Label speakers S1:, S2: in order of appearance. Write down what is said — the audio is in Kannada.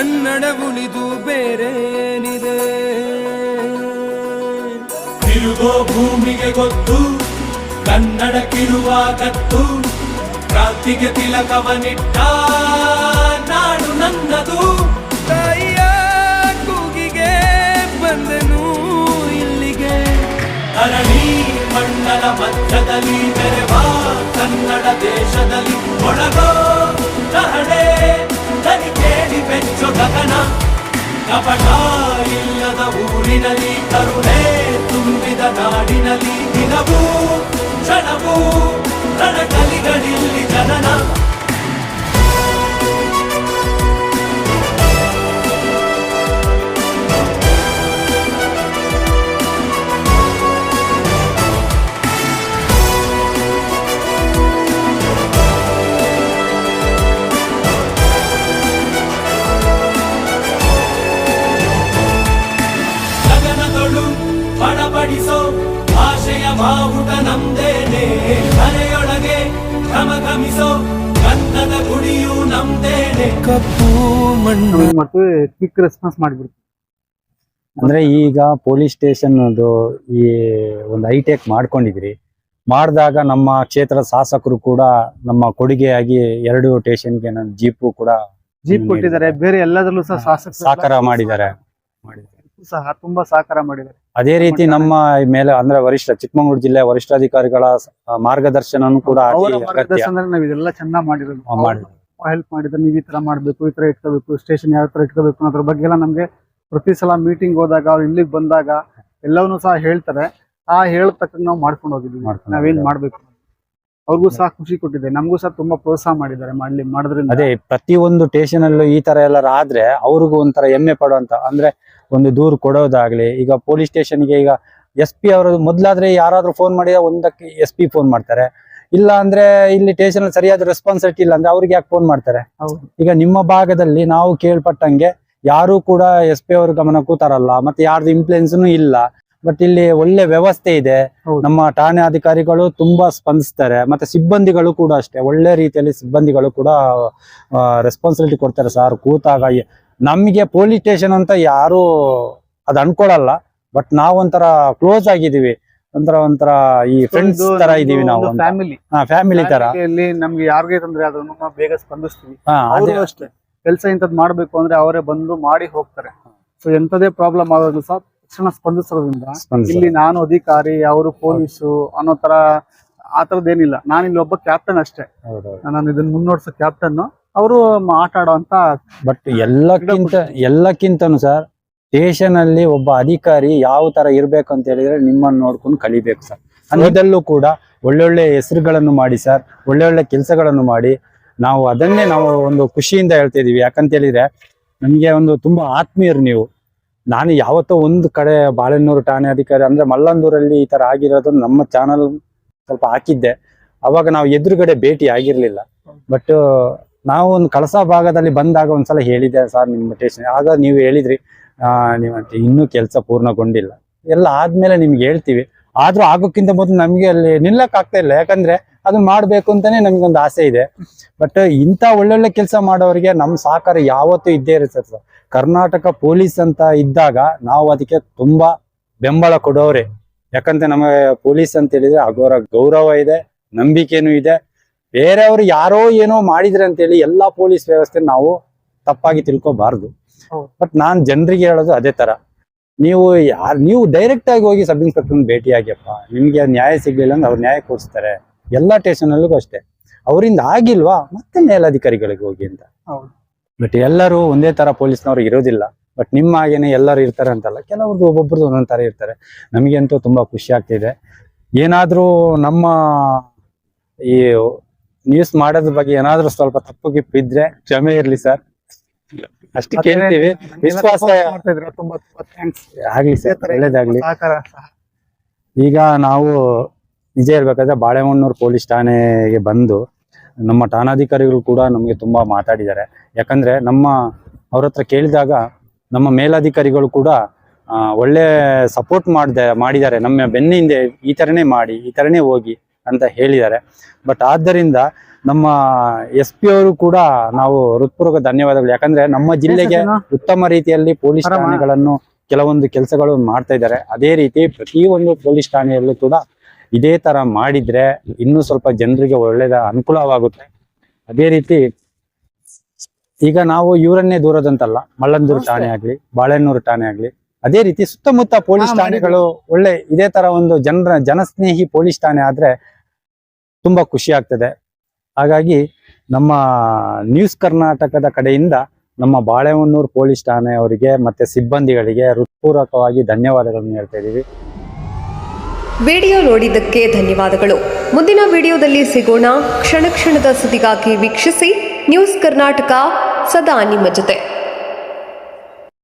S1: ಕನ್ನಡ ಉಳಿದು ಬೇರೆ ಏನಿದೆ?
S2: ತಿರುಗೋ ಭೂಮಿಗೆ ಗೊತ್ತು ಕನ್ನಡ ಕಿರುವ ಕತ್ತು ಕ್ರಾಂತಿಗೆ ತಿಲಕವನಿಟ್ಟ ನಾಡು ನನ್ನದು.
S1: ತಾಯಿಯ ಕೂಗಿಗೆ ಬಂದನು ಇಲ್ಲಿಗೆ?
S2: ಅರಳಿ ಮಣ್ಣನ ಮಧ್ಯದಲ್ಲಿ ಮೆರೆವ ಕನ್ನಡ ದೇಶದಲ್ಲಿ ಒಳಗೋ ಕಪಟ ಇಲ್ಲದ ಊರಿನಲ್ಲಿ ಕರುಣೆ ತುಂಬಿದ ನಾಡಿನಲ್ಲಿ ದಿನವೂ ಕ್ಷಣವೂ ರಣಕಲಿಗಳಿಲ್ಲಿ ಜನನ ಘಮಘಮಿಸೋ ಗಂಧದ ಗುಡಿಯು ನಮ್ದೇನೆ.
S1: ಕಪ್ಪು ಮಣ್ಣು.
S3: ಮತ್ತು ಕ್ವಿಕ್ ರೆಸ್ಪಾನ್ಸ್ ಮಾಡಿಬಿಡ್ತೀವಿ
S4: ಅಂದ್ರೆ ಈಗ ಪೊಲೀಸ್ ಸ್ಟೇಷನ್ ಅದು ಈ ಒಂದು ಹೈಟೆಕ್ ಮಾಡ್ಕೊಂಡಿದ್ರಿ. ಮಾಡಿದಾಗ ನಮ್ಮ ಕ್ಷೇತ್ರದ ಶಾಸಕರು ಕೂಡ ನಮ್ಮ ಕೊಡುಗೆಯಾಗಿ ಎರಡು ಸ್ಟೇಷನ್ಗೆ ನನ್ನ ಜೀಪು ಕೂಡ
S3: ಜೀಪ್ ಕೊಟ್ಟಿದ್ದಾರೆ. ಬೇರೆ ಎಲ್ಲದರಲ್ಲೂ ಸಹ ಶಾಸಕ
S4: ಸಾಕಾರ ಮಾಡಿದ್ದಾರೆ.
S3: ಸಹ ತುಂಬಾ ಸಹಕಾರ ಮಾಡಿದ್ದಾರೆ.
S4: ಅದೇ ರೀತಿ ನಮ್ಮ ಮೇಲೆ ಅಂದ್ರೆ ವರಿಷ್ಠ ಚಿಕ್ಕಮಗಳೂರು ಜಿಲ್ಲೆ ವರಿಷ್ಠಾಧಿಕಾರಿಗಳ ಅಧಿಕಾರಿಗಳ ಮಾರ್ಗದರ್ಶನನೂ ಕೂಡ
S3: ಅವರ
S4: ಅಗತ್ಯ.
S3: ನಾವು ಇದೆಲ್ಲ ಚೆನ್ನಾಗಿ ಮಾಡಿರೋದು. ಹೆಲ್ಪ್ ಮಾಡಿದ್ರೆ ನೀವು ಈ ತರ ಮಾಡ್ಬೇಕು ಈ ತರ ಇಟ್ಕೋಬೇಕು ಸ್ಟೇಷನ್ ಯಾವ ತರ ಇಟ್ಕೋಬೇಕು ಅನ್ನೋದ್ರ ಬಗ್ಗೆ ಎಲ್ಲ ನಮ್ಗೆ ಪ್ರತಿ ಸಲ ಮೀಟಿಂಗ್ ಹೋದಾಗ ಅವ್ರು ಇಲ್ಲಿಗೆ ಬಂದಾಗ ಎಲ್ಲವನ್ನೂ ಸಹ ಹೇಳ್ತಾರೆ. ಆ ಹೇಳ್ತಕ್ಕ ನಾವು ಮಾಡ್ಕೊಂಡು ಹೋಗಿದ್ವಿ ನಾವೇನ್. ಮಾಡ್ಬೇಕು? ಅವ್ರಿಗೂ ಸಹ ಖುಷಿ ಕೊಟ್ಟಿದೆ. ನಮಗೂ ಸಹ ತುಂಬಾ ಪ್ರೋತ್ಸಾಹ ಮಾಡಿದ್ದಾರೆ ಮಾಡ್ಲಿ ಮಾಡಿದ್ರೆ
S4: ಅದೇ ಪ್ರತಿ ಒಂದು ಸ್ಟೇಷನ್ ಅಲ್ಲೂ ಈ ತರ ಎಲ್ಲಾರ ಆದ್ರೆ ಅವ್ರಿಗೂ ಒಂಥರ ಹೆಮ್ಮೆ ಪಡುವಂತ ಅಂದ್ರೆ ಒಂದು ದೂರು ಕೊಡೋದಾಗ್ಲಿ ಈಗ ಪೊಲೀಸ್ ಸ್ಟೇಷನ್ಗೆ ಈಗ ಎಸ್ ಪಿ ಅವರು ಮೊದ್ಲಾದ್ರೆ ಯಾರಾದ್ರೂ ಫೋನ್ ಮಾಡಿದ್ರೆ ಒಂದಕ್ಕೆ ಎಸ್ ಪಿ ಫೋನ್ ಮಾಡ್ತಾರೆ. ಇಲ್ಲ ಅಂದ್ರೆ ಇಲ್ಲಿ ಸ್ಟೇಷನ್ ಅಲ್ಲಿ ಸರಿಯಾದ ರೆಸ್ಪಾನ್ಸಿಬಿಲಿಟಿ ಇಲ್ಲ ಅಂದ್ರೆ ಅವ್ರಿಗೆ ಯಾಕೆ ಫೋನ್ ಮಾಡ್ತಾರೆ? ಈಗ ನಿಮ್ಮ ಭಾಗದಲ್ಲಿ ನಾವು ಕೇಳ್ಪಟ್ಟಂಗೆ ಯಾರು ಕೂಡ ಎಸ್ ಪಿ ಅವ್ರ ಗಮನಕ್ಕೂ ತರಲ್ಲ ಮತ್ತೆ ಯಾರ್ದು ಇಂಪ್ಲೂಯೆನ್ಸ್ನು ಇಲ್ಲ. ಬಟ್ ಇಲ್ಲಿ ಒಳ್ಳೆ ವ್ಯವಸ್ಥೆ ಇದೆ. ನಮ್ಮ ಠಾಣೆ ಅಧಿಕಾರಿಗಳು ತುಂಬಾ ಸ್ಪಂದಿಸ್ತಾರೆ ಮತ್ತೆ ಸಿಬ್ಬಂದಿಗಳು ಕೂಡ ಅಷ್ಟೇ. ಒಳ್ಳೆ ರೀತಿಯಲ್ಲಿ ಸಿಬ್ಬಂದಿಗಳು ಕೂಡ ರೆಸ್ಪಾನ್ಸಿಬಿಲಿಟಿ ಕೊಡ್ತಾರೆ. ಸರ್ ಕೂತಾಗ ನಮ್ಗೆ ಪೊಲೀಸ್ ಸ್ಟೇಷನ್ ಅಂತ ಯಾರು ಅದ್ ಅನ್ಕೊಳಲ್ಲ ಬಟ್ ನಾವ್ ಒಂಥರ ಕ್ಲೋಸ್ ಆಗಿದೀವಿ. ಒಂಥರ ಒಂಥರ ಈ ಫ್ರೆಂಡ್ಸ್ ತರ ಇದೀವಿ ನಾವು
S3: ಫ್ಯಾಮಿಲಿ
S4: ಫ್ಯಾಮಿಲಿ ತರ.
S3: ಇಲ್ಲಿ ನಮ್ಗೆ ಯಾರಿಗೆ ತೊಂದ್ರೆ ಆದ್ರೂ ಬೇಗ ಸ್ಪಂದಿಸ್ತೀವಿ.
S4: ಅದೇ.
S3: ಅಷ್ಟೇ. ಕೆಲಸ ಇಂಥದ್ದು ಮಾಡ್ಬೇಕು ಅಂದ್ರೆ ಅವರೇ ಬಂದು ಮಾಡಿ ಹೋಗ್ತಾರೆ. ಸೊ ಎಂತದೇ ಪ್ರಾಬ್ಲಮ್ ಆದ್ರೂ ಸಹ ತಕ್ಷಣ ಸ್ಪಂದಿಸೋದ್ರಿಂದ ಇಲ್ಲಿ ನಾನು ಅಧಿಕಾರಿ ಅವರು ಪೊಲೀಸು ಅನ್ನೋ ತರ ಆ ತರದ್ದೇನಿಲ್ಲ ನಾನು ಇಲ್ಲಿ ಒಬ್ಬ ಕ್ಯಾಪ್ಟನ್ ಅಷ್ಟೇ. ನಾನು ಇದನ್ನ ಮುನ್ನೋಡ್ಸೋ ಕ್ಯಾಪ್ಟನ್ ಅವರು ಆಟ ಆಡುವಂತ
S4: ಬಟ್ ಎಲ್ಲಕ್ಕಿಂತ ಎಲ್ಲಕ್ಕಿಂತನು ಸರ್ ದೇಶನಲ್ಲಿ ಅಲ್ಲಿ ಒಬ್ಬ ಅಧಿಕಾರಿ ಯಾವ ತರ ಇರ್ಬೇಕು ಅಂತ ಹೇಳಿದ್ರೆ ನಿಮ್ಮನ್ನ ನೋಡ್ಕೊಂಡು ಕಲಿಬೇಕು ಸರ್ ಅನ್ನೋದಲ್ಲೂ ಕೂಡ ಒಳ್ಳೊಳ್ಳೆ ಹೆಸರುಗಳನ್ನು ಮಾಡಿ ಸರ್ ಒಳ್ಳೊಳ್ಳೆ ಕೆಲಸಗಳನ್ನು ಮಾಡಿ ನಾವು ಅದನ್ನೇ ನಾವು ಒಂದು ಖುಷಿಯಿಂದ ಹೇಳ್ತಾ ಇದೀವಿ. ಯಾಕಂತ ಹೇಳಿದ್ರೆ ನಮ್ಗೆ ಒಂದು ತುಂಬಾ ಆತ್ಮೀಯರು ನೀವು. ನಾನು ಯಾವತ್ತೋ ಒಂದು ಕಡೆ ಬಾಳೆನ್ನೂರು ಠಾಣೆ ಅಧಿಕಾರಿ ಅಂದ್ರೆ ಮಲ್ಲಂದೂರಲ್ಲಿ ಈ ತರ ಆಗಿರೋದು ನಮ್ಮ ಚಾನಲ್ ಸ್ವಲ್ಪ ಹಾಕಿದ್ದೆ. ಅವಾಗ ನಾವು ಎದುರುಗಡೆ ಭೇಟಿ ಆಗಿರ್ಲಿಲ್ಲ. ಬಟ್ ನಾವು ಒಂದು ಕಳಸ ಭಾಗದಲ್ಲಿ ಬಂದಾಗ ಒಂದ್ಸಲ ಹೇಳಿದ್ದೆ ಸರ್ ನಿಮ್ಮ ಟೇಷನ್ ಆಗ ನೀವು ಹೇಳಿದ್ರಿ, ಆ, ನೀವು ಇನ್ನೂ ಕೆಲಸ ಪೂರ್ಣಗೊಂಡಿಲ್ಲ. ಎಲ್ಲ ಆದ್ಮೇಲೆ ನಿಮ್ಗೆ ಹೇಳ್ತೀವಿ. ಆದ್ರೂ ಆಗೋಕ್ಕಿಂತ ಮೊದಲು ನಮ್ಗೆ ಅಲ್ಲಿ ನಿಲ್ಲಕ್ ಆಗ್ತಾ ಇಲ್ಲ. ಯಾಕಂದ್ರೆ ಅದನ್ನ ಮಾಡ್ಬೇಕು ಅಂತಾನೆ ನಮ್ಗೊಂದು ಆಸೆ ಇದೆ. ಬಟ್ ಇಂಥ ಒಳ್ಳೊಳ್ಳೆ ಕೆಲಸ ಮಾಡೋರಿಗೆ ನಮ್ಮ ಸಹಕಾರ ಯಾವತ್ತೂ ಇದ್ದೇ ಇರುತ್ತೆ ಸರ್. ಕರ್ನಾಟಕ ಪೊಲೀಸ್ ಅಂತ ಇದ್ದಾಗ ನಾವು ಅದಕ್ಕೆ ತುಂಬಾ ಬೆಂಬಲ ಕೊಡೋರೆ ಯಾಕಂದ್ರೆ ನಮಗೆ ಪೊಲೀಸ್ ಅಂತ ಹೇಳಿದ್ರೆ ಅಗೋರ ಗೌರವ ಇದೆ, ನಂಬಿಕೆನೂ ಇದೆ. ಬೇರೆಯವರು ಯಾರೋ ಏನೋ ಮಾಡಿದ್ರೆ ಅಂತೇಳಿ ಎಲ್ಲಾ ಪೊಲೀಸ್ ವ್ಯವಸ್ಥೆ ನಾವು ತಪ್ಪಾಗಿ ತಿಳ್ಕೊಬಾರ್ದು. ಬಟ್ ನಾನ್ ಜನರಿಗೆ ಹೇಳೋದು ಅದೇ ತರ. ನೀವು ಯಾರು ನೀವು ಡೈರೆಕ್ಟ್ ಆಗಿ ಹೋಗಿ ಸಬ್ ಇನ್ಸ್ಪೆಕ್ಟರ್ ಭೇಟಿಯಾಗಿಯಪ್ಪ ನಿಮ್ಗೆ ನ್ಯಾಯ ಸಿಗ್ಲಿಲ್ಲ ಅಂದ್ರೆ ಅವ್ರು ನ್ಯಾಯ ಕೊಡಿಸ್ತಾರೆ. ಎಲ್ಲಾ ಸ್ಟೇಷನ್ ಅಲ್ಲಿಗೂ ಅಷ್ಟೇ. ಅವರಿಂದ ಆಗಿಲ್ವಾ? ಮತ್ತೆ ಮೇಲಧಿಕಾರಿಗಳಿಗೆ ಹೋಗಿ ಅಂತ. ಬಟ್ ಎಲ್ಲರೂ ಒಂದೇ ತರ ಪೊಲೀಸ್ನವ್ರು ಇರೋದಿಲ್ಲ. ಬಟ್ ನಿಮ್ಮ ಹಾಗೇನೆ ಎಲ್ಲರೂ ಇರ್ತಾರೆ ಅಂತಲ್ಲ ಕೆಲವ್ರದ್ದು ಒಬ್ಬೊಬ್ರದ್ದು ಒಂದೊಂದ್ ತರ ಇರ್ತಾರೆ. ನಮಗಂತೂ ತುಂಬಾ ಖುಷಿ ಆಗ್ತಿದೆ. ಏನಾದ್ರೂ ನಮ್ಮ ಈ ನ್ಯೂಸ್ ಮಾಡೋದ್ರ ಬಗ್ಗೆ ಏನಾದ್ರೂ ಸ್ವಲ್ಪ ತಪ್ಪು ಗಿಪ್ಪು ಇದ್ರೆ ಕ್ಷಮೆ ಇರ್ಲಿ ಸರ್ ಅಷ್ಟು ಕೇಳ್ತೀವಿ. ವಿಶ್ವಾಸ
S3: ತುಂಬಾ ಥ್ಯಾಂಕ್ಸ್
S4: ಆಗ್ಲಿ ಸರ್ ಒಳ್ಳೇದಾಗ್ಲಿ.
S3: ಸಹಕಾರ ಸಹ.
S4: ಈಗ ನಾವು ನಿಜ ಇರ್ಬೇಕಾದ್ರೆ ಬಾಳೆಹೊನ್ನೂರು ಪೊಲೀಸ್ ಠಾಣೆಗೆ ಬಂದು ನಮ್ಮ ಠಾಣಾಧಿಕಾರಿಗಳು ಕೂಡ ನಮಗೆ ತುಂಬಾ ಮಾತಾಡಿದ್ದಾರೆ. ಯಾಕಂದ್ರೆ ನಮ್ಮ ಅವ್ರ ಹತ್ರ ಕೇಳಿದಾಗ ನಮ್ಮ ಮೇಲಾಧಿಕಾರಿಗಳು ಕೂಡ ಆ, ಒಳ್ಳೆ ಸಪೋರ್ಟ್ ಮಾಡಿದೆ ಮಾಡಿದ್ದಾರೆ. ನಮ್ಮ ಬೆನ್ನಿಂದೆ ಈ ಥರನೇ ಮಾಡಿ ಈ ಥರನೇ ಹೋಗಿ. ಅಂತ ಹೇಳಿದ್ದಾರೆ. ಬಟ್ ಆದ್ದರಿಂದ ನಮ್ಮ ಎಸ್ ಪಿ ಅವರು ಕೂಡ ನಾವು ಹೃತ್ಪೂರ್ವಕ ಧನ್ಯವಾದಗಳು. ಯಾಕಂದ್ರೆ ನಮ್ಮ ಜಿಲ್ಲೆಗೆ ಉತ್ತಮ ರೀತಿಯಲ್ಲಿ ಪೊಲೀಸ್ ಠಾಣೆಗಳನ್ನು ಕೆಲವೊಂದು ಕೆಲಸಗಳು ಮಾಡ್ತಾ ಇದ್ದಾರೆ. ಅದೇ ರೀತಿ ಪ್ರತಿಯೊಂದು ಪೊಲೀಸ್ ಠಾಣೆಯಲ್ಲೂ ಕೂಡ ಇದೇ ತರ ಮಾಡಿದ್ರೆ ಇನ್ನೂ ಸ್ವಲ್ಪ ಜನರಿಗೆ ಒಳ್ಳೇದ ಅನುಕೂಲವಾಗುತ್ತೆ. ಅದೇ ರೀತಿ ಈಗ ನಾವು ಇವರನ್ನೇ ದೂರದಂತಲ್ಲ. ಮಲ್ಲಂದೂರು ಠಾಣೆ ಆಗ್ಲಿ ಬಾಳೆನೂರು ಠಾಣೆ ಆಗ್ಲಿ ಅದೇ ರೀತಿ ಸುತ್ತಮುತ್ತ ಪೊಲೀಸ್ ಠಾಣೆಗಳು ಒಳ್ಳೆ ಇದೇ ತರ ಒಂದು ಜನರ ಜನಸ್ನೇಹಿ ಪೊಲೀಸ್ ಠಾಣೆ ಆದ್ರೆ ತುಂಬಾ ಖುಷಿ ಆಗ್ತದೆ. ಹಾಗಾಗಿ ನಮ್ಮ ನ್ಯೂಸ್ ಕರ್ನಾಟಕದ ಕಡೆಯಿಂದ ನಮ್ಮ ಬಾಳೆಹೊನ್ನೂರು ಪೊಲೀಸ್ ಠಾಣೆ ಅವರಿಗೆ ಮತ್ತೆ ಸಿಬ್ಬಂದಿಗಳಿಗೆ ಹೃತ್ಪೂರ್ವಕವಾಗಿ ಧನ್ಯವಾದಗಳನ್ನು ಹೇಳ್ತಾ ಇದೀವಿ
S5: ವಿಡಿಯೋ ನೋಡಿದ್ದಕ್ಕೆ ಧನ್ಯವಾದಗಳು. ಮುಂದಿನ ವಿಡಿಯೋದಲ್ಲಿ ಸಿಗೋಣ. ಕ್ಷಣ ಕ್ಷಣದ ಸುದ್ದಿಗಾಗಿ ವೀಕ್ಷಿಸಿ ನ್ಯೂಸ್ ಕರ್ನಾಟಕ ಸದಾ ನಿಮ್ಮ ಜೊತೆ.